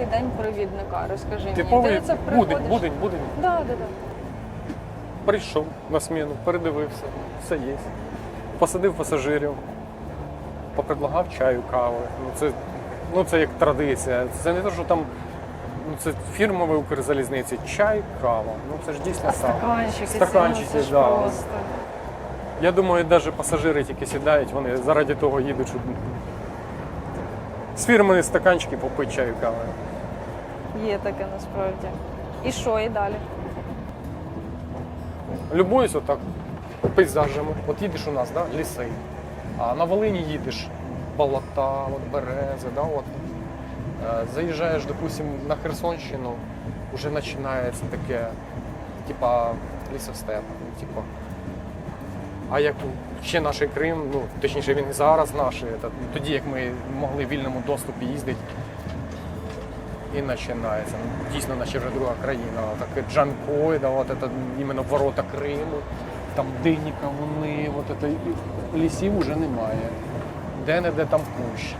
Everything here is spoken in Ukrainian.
типовий день провідника. Розкажи мені. Типовий Ти це будень, приходиш? будень, будень. Да, да, да. Прийшов на сміну, передивився, все є. Посадив пасажирів, попредлагав чаю, кави. Ну це, ну, це як традиція. Це не те, що там ну, це фірмове Укрзалізниці. Чай, кава. Ну це ж дійсно А саме. стаканчики, Стаканчики, це ж да. просто. Я думаю, навіть пасажири тільки сідають, вони заради того їдуть, щоб з фірмові стаканчики попити чаю, кави. Є таке насправді. І що, і далі? Любуюсь отак пейзажами. От їдеш у нас, да, ліси. А на Волині їдеш болота, от берези, да, от. Е, Заїжджаєш, допустим, на Херсонщину, вже починається таке, типа лісостеп. Типа. А як ще наш Крим, ну точніше він і зараз наш, та тоді як ми могли в вільному доступі їздити, і починається. Ну, Дійсно, наче вже друга країна. Так Джанкой, да, от це іменно ворота Криму, там дині, кавуни, от це, лісів вже немає. Де-не-де там кущ.